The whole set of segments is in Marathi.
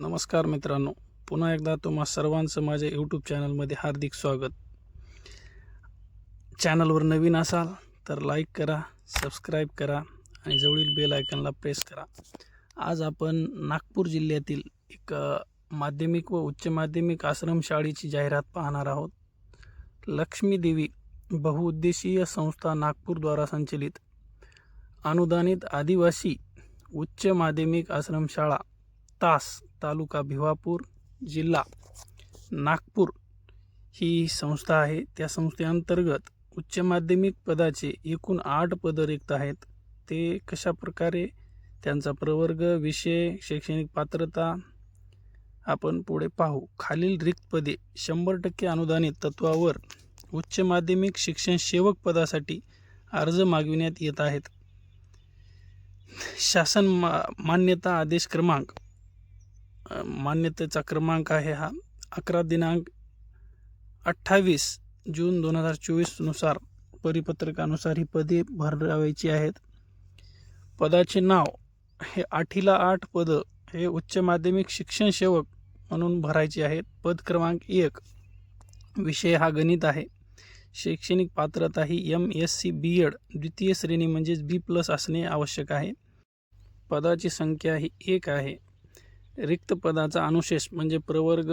नमस्कार मित्रांनो. पुन्हा एकदा तुम्हा सर्वांचं माझ्या यूट्यूब चॅनलमध्ये हार्दिक स्वागत. चॅनलवर नवीन असाल तर लाईक करा सबस्क्राईब करा आणि जवळील बेल आयकनला प्रेस करा. आज आपण नागपूर जिल्ह्यातील एक माध्यमिक व उच्च माध्यमिक आश्रमशाळेची जाहिरात पाहणार आहोत. लक्ष्मी देवी बहुउद्देशीय संस्था नागपूरद्वारा संचलित. अनुदानित आदिवासी उच्च माध्यमिक आश्रमशाळा तास तालुका भिवापूर जिल्हा नागपूर ही संस्था आहे. त्या संस्थेअंतर्गत उच्च माध्यमिक पदाचे एकूण आठ पदं रिक्त आहेत. ते कशा प्रकारे त्यांचा प्रवर्ग विषय शैक्षणिक पात्रता आपण पुढे पाहू. खालील रिक्त पदे शंभर टक्के अनुदानित तत्वावर उच्च माध्यमिक शिक्षण सेवक पदासाठी अर्ज मागविण्यात येत आहेत. शासन मा मान्यता आदेश क्रमांक मान्यतेचा क्रमांक आहे हा. अकरा दिनांक अठ्ठावीस जून दोन हजार चोवीसनुसार परिपत्रकानुसार ही पदे भरावायची आहेत. पदाचे नाव हे आठीला आठ पदं हे उच्च माध्यमिक शिक्षण सेवक म्हणून भरायचे आहेत. पद क्रमांक एक विषय हा गणित आहे. शैक्षणिक पात्रता ही M S C B Ed द्वितीय श्रेणी म्हणजेच बी प्लस असणे आवश्यक आहे. पदाची संख्या ही एक आहे. रिक्त पदाचा अनुशेष म्हणजे प्रवर्ग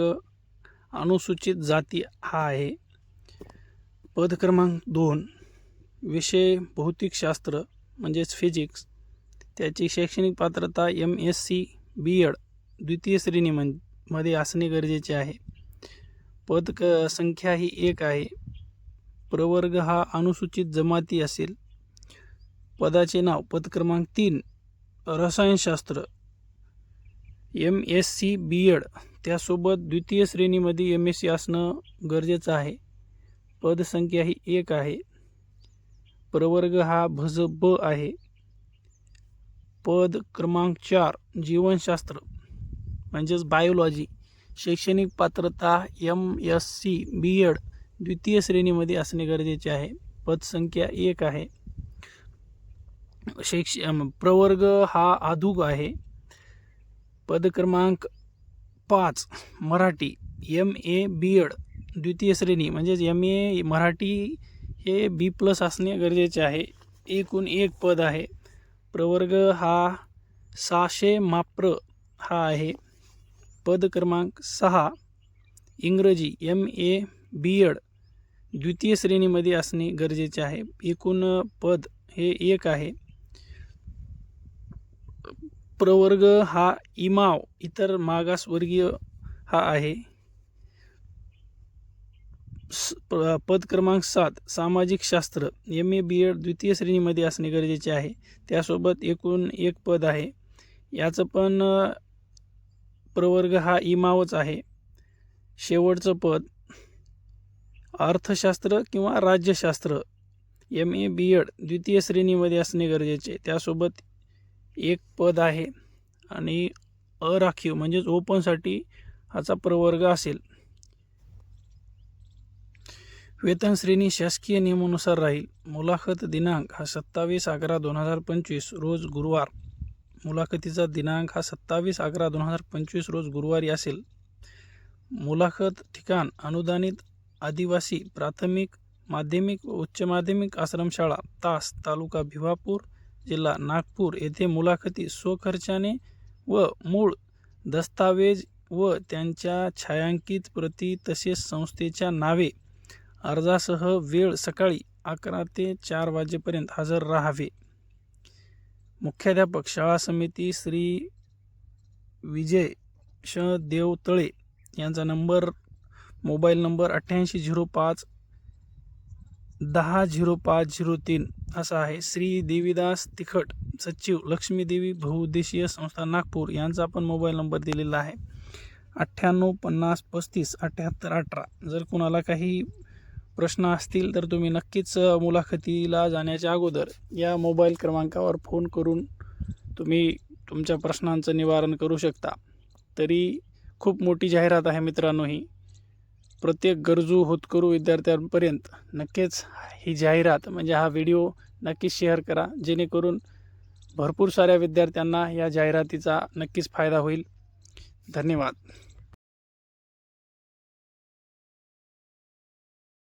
अनुसूचित जाती हा आहे. पद क्रमांक दोन विषय भौतिकशास्त्र म्हणजेच फिजिक्स त्याची शैक्षणिक पात्रता M S C B Ed द्वितीय श्रेणी म्हणमध्ये असणे गरजेचे आहे. पद क संख्या ही एक आहे. प्रवर्ग हा अनुसूचित जमाती असेल. पदाचे नाव पद क्रमांक तीन रसायनशास्त्र. M S C B Ed त्यासोबत द्वितीय श्रेणीमध्ये एम एस सी असणं गरजेचं आहे. पदसंख्या ही एक आहे. प्रवर्ग हा भज ब आहे. पद क्रमांक चार जीवनशास्त्र म्हणजेच बायोलॉजी शैक्षणिक पात्रता M S C B Ed द्वितीय श्रेणीमध्ये असणे गरजेचे आहे. पदसंख्या एक आहे. शैक्ष प्रवर्ग हा अधूक आहे. पद क्रमांक पाच Marathi M A B Ed द्वितीय श्रेणी. म्हणजेच एम ए मराठी हे बी प्लस असणे गरजेचे आहे. एकूण एक पद आहे. प्रवर्ग हा सहाशे माप्र हा आहे. पद क्रमांक सहा इंग्रजी एम ए बी एड द्वितीय श्रेणीमध्ये असणे गरजेचे आहे. एकूण पद हे एक आहे. प्रवर्ग हा इमाव इतर मागासवर्गीय हा आहे. स- प- पद क्रमांक सात सामाजिक शास्त्र. एम ए बी एड द्वितीय श्रेणीमध्ये असणे गरजेचे आहे. त्यासोबत एकूण एक पद आहे. याचं पण प्रवर्ग हा इमावच आहे. शेवटचं पद अर्थशास्त्र किंवा राज्यशास्त्र. एम ए बी एड द्वितीय श्रेणीमध्ये असणे गरजेचे. त्यासोबत एक पद आहे आणि अराखीव म्हणजेच ओपनसाठी हाचा प्रवर्ग असेल. वेतन श्रेणी शासकीय नियमानुसार राहील. मुलाखत दिनांक हा सत्तावीस अकरा दोन हजार पंचवीस रोज गुरुवार. मुलाखतीचा दिनांक हा सत्तावीस अकरा दोन हजार पंचवीस रोज गुरुवारी असेल. मुलाखत ठिकाण अनुदानित आदिवासी प्राथमिक माध्यमिक व उच्च माध्यमिक आश्रमशाळा तास तालुका भिवापूर जिल्हा नागपूर येथे मुलाखती स्वखर्चाने व मूळ दस्तावेज व त्यांच्या छायांकित प्रती तसेच संस्थेच्या नावे. अर्जासह वेळ सकाळी अकरा ते चार वाजेपर्यंत हजर राहावे. मुख्याध्यापक शाळा समिती श्री विजय श देवतळे यांचा नंबर मोबाईल नंबर अठ्ठ्याऐंशी झिरो पाच दहा झिरो पाच झिरो तीन असा आहे. श्री देवीदास तिखट सचिव लक्ष्मीदेवी बहुउद्देशीय संस्था नागपूर यांचा पण मोबाईल नंबर दिलेला आहे. अठ्ठ्याण्णव पन्नास पस्तीस अठ्ठ्याहत्तर अठरा. जर कुणाला काही प्रश्न असतील तर तुम्ही नक्कीच मुलाखतीला जाण्याच्या अगोदर या मोबाईल क्रमांकावर फोन करून तुम्ही तुमच्या प्रश्नांचं निवारण करू शकता. तरी खूप मोठी जाहिरात आहे मित्रांनो ही. प्रत्येक गरजू होतकरू विद्यार्थ्यांपर्यंत नक्कीच ही जाहिरात म्हणजे हा व्हिडिओ नक्कीच शेअर करा जेणेकरून भरपूर साऱ्या विद्यार्थ्यांना या जाहिरातीचा नक्कीच फायदा होईल. धन्यवाद.